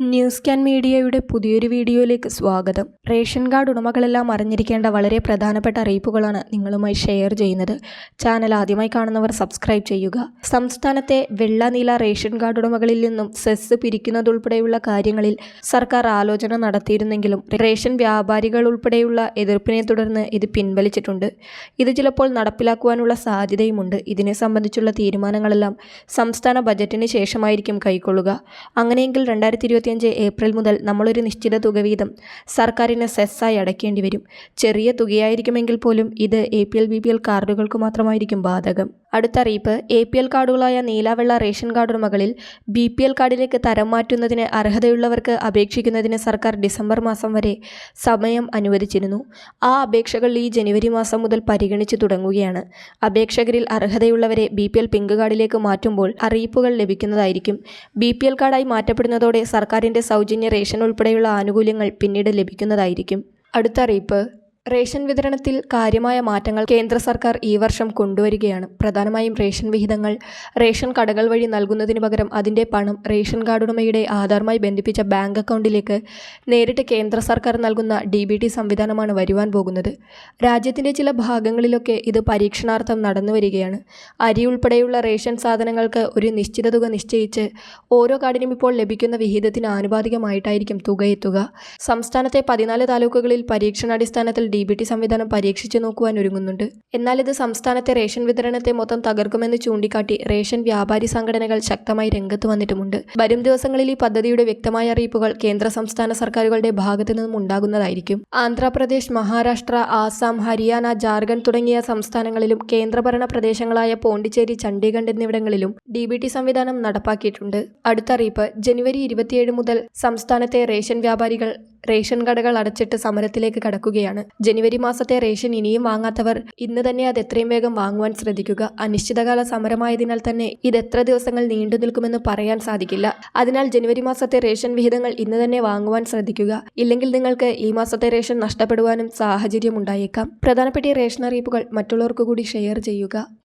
News can മീഡിയയുടെ പുതിയൊരു വീഡിയോയിലേക്ക് സ്വാഗതം. റേഷൻ കാർഡ് ഉടമകളെല്ലാം അറിഞ്ഞിരിക്കേണ്ട വളരെ പ്രധാനപ്പെട്ട അറിയിപ്പുകളാണ് നിങ്ങളുമായി ഷെയർ ചെയ്യുന്നത്. ചാനൽ ആദ്യമായി കാണുന്നവർ സബ്സ്ക്രൈബ് ചെയ്യുക. സംസ്ഥാനത്തെ വെള്ള നീല റേഷൻ കാർഡ് ഉടമകളിൽ നിന്നും സെസ് പിരിക്കുന്നതുൾപ്പെടെയുള്ള കാര്യങ്ങളിൽ സർക്കാർ ആലോചന നടത്തിയിരുന്നെങ്കിലും റേഷൻ വ്യാപാരികൾ ഉൾപ്പെടെയുള്ള എതിർപ്പിനെ തുടർന്ന് ഇത് പിൻവലിച്ചിട്ടുണ്ട്. ഇത് ചിലപ്പോൾ നടപ്പിലാക്കുവാനുള്ള സാധ്യതയുമുണ്ട്. ഇതിനെ സംബന്ധിച്ചുള്ള തീരുമാനങ്ങളെല്ലാം സംസ്ഥാന ബജറ്റിന് ശേഷമായിരിക്കും കൈക്കൊള്ളുക. അങ്ങനെയെങ്കിൽ രണ്ടായിരത്തി ഇരുപത്തിയഞ്ച് ഏപ്രിൽ മുതൽ നമ്മളൊരു നിശ്ചിത തുക വീതം സർക്കാരിന് സെസ്സായി അടയ്ക്കേണ്ടി വരും. ചെറിയ തുകയായിരിക്കുമെങ്കിൽ പോലും ഇത് A P L B P L കാർഡുകൾക്ക് മാത്രമായിരിക്കും ബാധകം. അടുത്ത അറിയിപ്പ് എ പി എൽ കാർഡുകളായ നീലാവെള്ള റേഷൻ കാർഡ് ഉടമകളിൽ ബി പി എൽ കാർഡിലേക്ക് തരം മാറ്റുന്നതിന് അർഹതയുള്ളവർക്ക് അപേക്ഷിക്കുന്നതിന് സർക്കാർ ഡിസംബർ മാസം വരെ സമയം അനുവദിച്ചിരുന്നു. ആ അപേക്ഷകൾ ഈ ജനുവരി മാസം മുതൽ പരിഗണിച്ചു തുടങ്ങുകയാണ്. അപേക്ഷകരിൽ അർഹതയുള്ളവരെ ബി പി എൽ പിങ്ക് കാർഡിലേക്ക് മാറ്റുമ്പോൾ അറിയിപ്പുകൾ ലഭിക്കുന്നതായിരിക്കും. ബി പി എൽ കാർഡായി മാറ്റപ്പെടുന്നതോടെ സർക്കാരിന്റെ സൗജന്യ റേഷൻ ഉൾപ്പെടെയുള്ള ആനുകൂല്യങ്ങൾ പിന്നീട് ലഭിക്കുന്നതായിരിക്കും. അടുത്ത അറിയിപ്പ്. റേഷൻ വിതരണത്തിൽ കാര്യമായ മാറ്റങ്ങൾ കേന്ദ്ര സർക്കാർ ഈ വർഷം കൊണ്ടുവരികയാണ്. പ്രധാനമായും റേഷൻ വിഹിതങ്ങൾ റേഷൻ കടകൾ വഴി നൽകുന്നതിന് പകരം അതിന്റെ പണം റേഷൻ കാർഡ് ഉടമയുടെ ആധാറുമായി ബന്ധിപ്പിച്ച ബാങ്ക് അക്കൗണ്ടിലേക്ക് നേരിട്ട് കേന്ദ്ര സർക്കാർ നൽകുന്ന ഡി ബി ടി സംവിധാനമാണ് വരുവാൻ പോകുന്നത്. രാജ്യത്തിന്റെ ചില ഭാഗങ്ങളിലൊക്കെ ഇത് പരീക്ഷണാർത്ഥം നടന്നു വരികയാണ്. അരി ഉൾപ്പെടെയുള്ള റേഷൻ സാധനങ്ങൾക്ക് ഒരു നിശ്ചിത തുക നിശ്ചയിച്ച് ഓരോ കാർഡിനും ഇപ്പോൾ ലഭിക്കുന്ന വിഹിതത്തിന് ആനുപാതികമായിട്ടായിരിക്കും തുക എത്തുക. സംസ്ഥാനത്തെ പതിനാല് താലൂക്കുകളിൽ പരീക്ഷണാടിസ്ഥാനത്തിൽ ഡി ബി ടി സംവിധാനം പരീക്ഷിച്ചു നോക്കുവാൻ ഒരുങ്ങുന്നുണ്ട്. എന്നാൽ ഇത് സംസ്ഥാനത്തെ റേഷൻ വിതരണത്തെ മൊത്തം തകർക്കുമെന്ന് ചൂണ്ടിക്കാട്ടി റേഷൻ വ്യാപാരി സംഘടനകൾ ശക്തമായി രംഗത്ത് വന്നിട്ടുമുണ്ട്. വരും ദിവസങ്ങളിൽ ഈ പദ്ധതിയുടെ വ്യക്തമായ അറിയിപ്പുകൾ കേന്ദ്ര സംസ്ഥാന സർക്കാരുകളുടെ ഭാഗത്തു നിന്നും ഉണ്ടാകുന്നതായിരിക്കും. ആന്ധ്രാപ്രദേശ് മഹാരാഷ്ട്ര ആസാം ഹരിയാന ജാർഖണ്ഡ് തുടങ്ങിയ സംസ്ഥാനങ്ങളിലും കേന്ദ്രഭരണ പ്രദേശങ്ങളായ പോണ്ടിച്ചേരി ചണ്ഡീഗഡ് എന്നിവിടങ്ങളിലും ഡി ബി ടി സംവിധാനം നടപ്പാക്കിയിട്ടുണ്ട്. അടുത്ത അറിയിപ്പ് ജനുവരി ഇരുപത്തിയേഴ് മുതൽ സംസ്ഥാനത്തെ റേഷൻ വ്യാപാരികൾ റേഷൻ കടകൾ അടച്ചിട്ട് സമരത്തിലേക്ക് കടക്കുകയാണ്. ജനുവരി മാസത്തെ റേഷൻ ഇനിയും വാങ്ങാത്തവർ ഇന്ന് തന്നെ അത് എത്രയും വേഗം വാങ്ങുവാൻ ശ്രദ്ധിക്കുക. അനിശ്ചിതകാല സമരമായതിനാൽ തന്നെ ഇത് എത്ര ദിവസങ്ങൾ നീണ്ടു നിൽക്കുമെന്ന് പറയാൻ സാധിക്കില്ല. അതിനാൽ ജനുവരി മാസത്തെ റേഷൻ വിഹിതങ്ങൾ ഇന്ന് തന്നെ വാങ്ങുവാൻ ശ്രദ്ധിക്കുക. ഇല്ലെങ്കിൽ നിങ്ങൾക്ക് ഈ മാസത്തെ റേഷൻ നഷ്ടപ്പെടുവാനും സാഹചര്യം ഉണ്ടായേക്കാം പ്രധാനപ്പെട്ട റേഷൻ അറിയിപ്പുകൾ മറ്റുള്ളവർക്ക് കൂടി ഷെയർ ചെയ്യുക.